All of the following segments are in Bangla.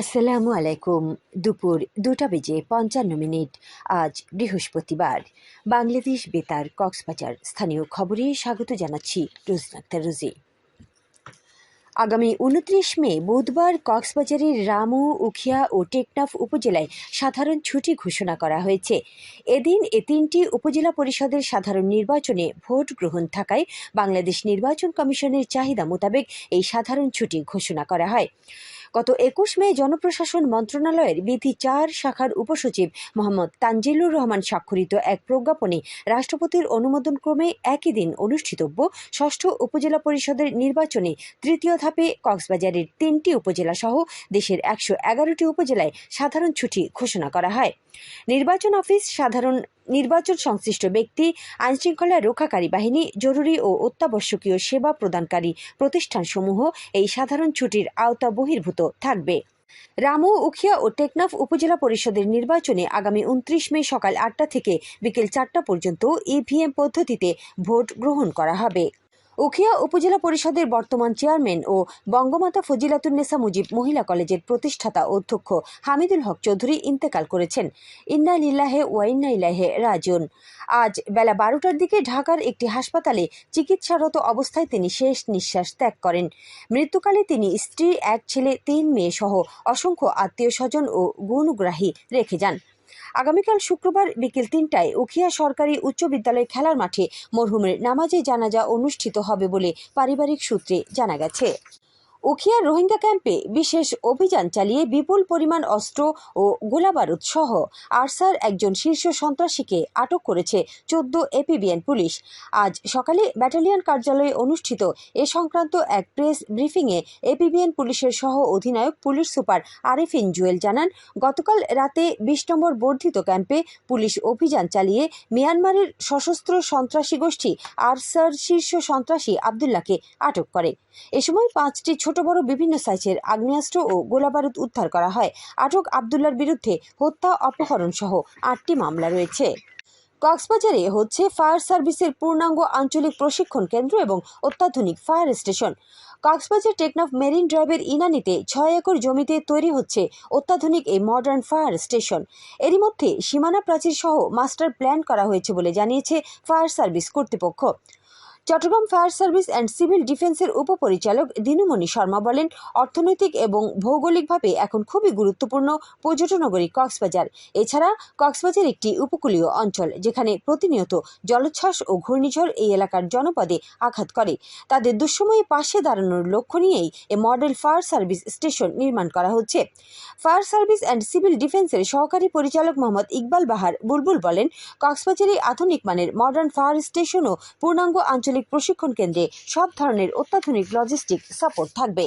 আসসালামু আলাইকুম। দুপুর দুটা বেজে পঞ্চান্ন মিনিট। আজ বৃহস্পতিবার। বাংলাদেশ বেতার কক্সবাজার। স্থানীয় খবরে স্বাগত জানাচ্ছি রোজনা রোজি আগামী উনত্রিশ মে, বুধবার কক্সবাজারের রামু, উখিয়া ও টেকনাফ উপজেলায় সাধারণ ছুটি ঘোষণা করা হয়েছে। এদিন এ তিনটি উপজেলা পরিষদের সাধারণ নির্বাচনে ভোট গ্রহণ থাকায় বাংলাদেশ নির্বাচন কমিশনের চাহিদা মোতাবেক এই সাধারণ ছুটি ঘোষণা করা হয়। গত একুশ মে জনপ্রশাসন মন্ত্রণালয়ের বিধি চার শাখার উপসচিব মোহাম্মদ তানজিলুর রহমান স্বাক্ষরিত এক প্রজ্ঞাপনে রাষ্ট্রপতির অনুমোদন ক্রমে একই দিন অনুষ্ঠিতব্য ষষ্ঠ উপজেলা পরিষদের নির্বাচনে তৃতীয় ধাপে কক্সবাজারের তিনটি উপজেলা সহ দেশের একশো এগারোটি উপজেলায় সাধারণ ছুটি ঘোষণা করা হয়। নির্বাচন অফিস সাধারণ নির্বাচন সংশ্লিষ্ট ব্যক্তি, আইনশৃঙ্খলা রক্ষাকারী বাহিনী, জরুরি ও অত্যাবশ্যকীয় সেবা প্রদানকারী প্রতিষ্ঠানসমূহ এই সাধারণ ছুটির আওতা বহির্ভূত থাকবে। রামু, উখিয়া ও টেকনাফ উপজেলা পরিষদের নির্বাচনে আগামী উনত্রিশ মে সকাল আটটা থেকে বিকেল চারটা পর্যন্ত ইভিএম পদ্ধতিতে ভোট গ্রহণ করা হবে। উখিয়া উপজেলা পরিষদের বর্তমান চেয়ারম্যান ও বঙ্গমাতা ফজিলাতুন্নেসা মুজিব মহিলা কলেজের প্রতিষ্ঠাতা অধ্যক্ষ হামিদুল হক চৌধুরী ইন্তেকাল করেছেন। ইন্না লিল্লাহে ওয়াইন্না ইলাহে রাজন আজ বেলা বারোটার দিকে ঢাকার একটি হাসপাতালে চিকিৎসারত অবস্থায় তিনি শেষ নিঃশ্বাস ত্যাগ করেন। মৃত্যুকালে তিনি স্ত্রী, এক ছেলে, তিন মেয়ে সহ অসংখ্য আত্মীয় স্বজন ও গুণগ্রাহী রেখে যান। আগামীকাল শুক্রবার বিকেল তিনটায় উখিয়া সরকারি উচ্চ বিদ্যালয় খেলার মাঠে মরহুমের নামাজে জানাজা অনুষ্ঠিত হবে বলে পারিবারিক সূত্রে জানা গেছে। উখিয়া রোহিঙ্গা ক্যাম্পে বিশেষ অভিযান চালিয়ে বিপুল পরিমাণ অস্ত্র ও গোলাবারুদ সহ আরসার একজন শীর্ষ সন্ত্রাসীকে আটক করেছে চোদ্দ এপিবিএন পুলিশ। আজ সকালে ব্যাটালিয়ন কার্যালয়ে অনুষ্ঠিত এ সংক্রান্ত এক প্রেস ব্রিফিংয়ে এপিবিএন পুলিশের সহ অধিনায়ক পুলিশ সুপার আরিফিন জুয়েল জানান, গতকাল রাতে বিশ নম্বর বর্ধিত ক্যাম্পে পুলিশ অভিযান চালিয়ে মিয়ানমারের সশস্ত্র সন্ত্রাসী গোষ্ঠী আরসার শীর্ষ সন্ত্রাসী আবদুল্লাহকে আটক করে। এ সময় পাঁচটি ছোট বড় বিভিন্ন সাইজের আগ্নেয়াস্ত্র ও গোলাবারুদ উদ্ধার করা হয়। আটক আবদুল্লার বিরুদ্ধে হত্যা, অপহরণ সহ আটটি মামলা রয়েছে। কক্সবাজারে হচ্ছে ফায়ার সার্ভিসের পূর্ণাঙ্গ আঞ্চলিক প্রশিক্ষণ কেন্দ্র এবং অত্যাধুনিক fire station. Cox's Bazar Teknaf marine ড্রাইভের ইনানিতে ছয় একর জমিতে তৈরি হচ্ছে অত্যাধুনিক এই মডার্ন ফায়ার স্টেশন। এরই মধ্যে সীমানা প্রাচীর সহ মাস্টার প্ল্যান করা হয়েছে বলে জানিয়েছে ফায়ার সার্ভিস কর্তৃপক্ষ। Chattogram fire service and civil ডিফেন্সের উপপরিচালক দিনুমণি শর্মা বলেন, অর্থনৈতিক এবং ভৌগোলিকভাবে এখন খুবই গুরুত্বপূর্ণ পর্যটনগরী কক্সবাজার। এছাড়া কক্সবাজার একটি উপকূলীয় অঞ্চল, যেখানে প্রতিনিয়ত জলোচ্ছ্বাস ও ঘূর্ণিঝড় এই এলাকার জনপদে আঘাত করে। তাদের দুঃসময়ে পাশে দাঁড়ানোর লক্ষ্য নিয়েই এ মডেল ফায়ার সার্ভিস স্টেশন নির্মাণ করা হচ্ছে। ফায়ার সার্ভিস অ্যান্ড সিভিল ডিফেন্সের সহকারী পরিচালক মোহাম্মদ ইকবাল বাহার বুলবুল বলেন, কক্সবাজারে আধুনিক মানের মডার্ন ফায়ার স্টেশন ও পূর্ণাঙ্গ আঞ্চলিক প্রশিক্ষণ কেন্দ্রে সব ধরনের অত্যাধুনিক লজিস্টিক সাপোর্ট থাকবে।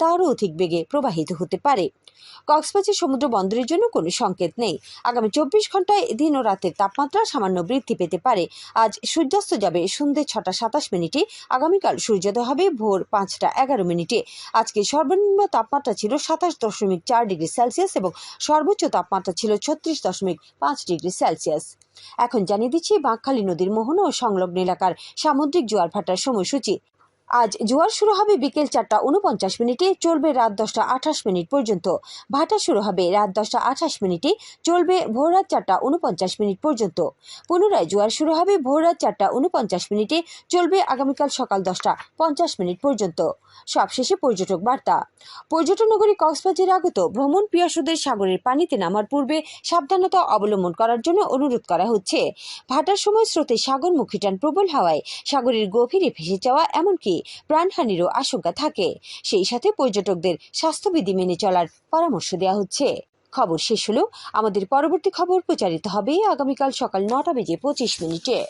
তারও অধিক বেগে প্রবাহিত হতে পারে। কক্সবাজার সমুদ্র বন্দরের জন্য কোনো সংকেত নেই। আগামী চব্বিশ ঘন্টায় দিন ও রাতের তাপমাত্রা সামান্য বৃদ্ধি পেতে পারে। আজ সূর্যাস্ত যাবে সন্ধ্যে ছটা সাতাশ মিনিটে, আগামীকাল সূর্যোদয় হবে ভোর পাঁচটা এগারো মিনিটে। আজকে সর্বনিম্ন তাপমাত্রা ছিল সাতাশ দশমিক চার ডিগ্রি সেলসিয়াস এবং সর্বোচ্চ তাপমাত্রা ছিল ছত্রিশ দশমিক পাঁচ ডিগ্রি সেলসিয়াস। এখন জানিয়ে দিচ্ছি বাঁকখালী নদীর মোহনা ও সংলগ্ন এলাকার সামুদ্রিক জোয়ার ভাটার সময়সূচি। আজ জোয়ার শুরু হবে বিকেল চারটা উনপঞ্চাশ মিনিটে, চলবে রাত দশটা আঠাশ মিনিট পর্যন্ত। ভাটা শুরু হবে রাত দশটা আঠাশ মিনিটে, চলবে ভোর রাত চারটা উনপঞ্চাশ মিনিট পর্যন্ত। পুনরায় জোয়ার শুরু হবে ভোর রাত চারটা উনপঞ্চাশ মিনিটে, চলবে আগামীকাল সকাল দশটা পঞ্চাশ মিনিট পর্যন্ত। সবশেষে পর্যটক বার্তা। পর্যটন নগরী কক্সবাজারে আগত ভ্রমণ পিয়াসুদের সাগরের পানিতে নামার পূর্বে সাবধানতা অবলম্বন করার জন্য অনুরোধ করা হচ্ছে। ভাটার সময় স্রোতে সাগরমুখী টান প্রবল হওয়ায় সাগরের গভীরে ভেসে যাওয়া এমনকি প্রাণহানিরও আশঙ্কা থাকে। সেই সাথে পর্যটকদের স্বাস্থ্যবিধি মেনে চলার পরামর্শ দেওয়া হচ্ছে। খবর শেষ হলো। আমাদের পরবর্তী খবর প্রচারিত হবে আগামীকাল সকাল নটা বেজে পঁচিশ মিনিটে।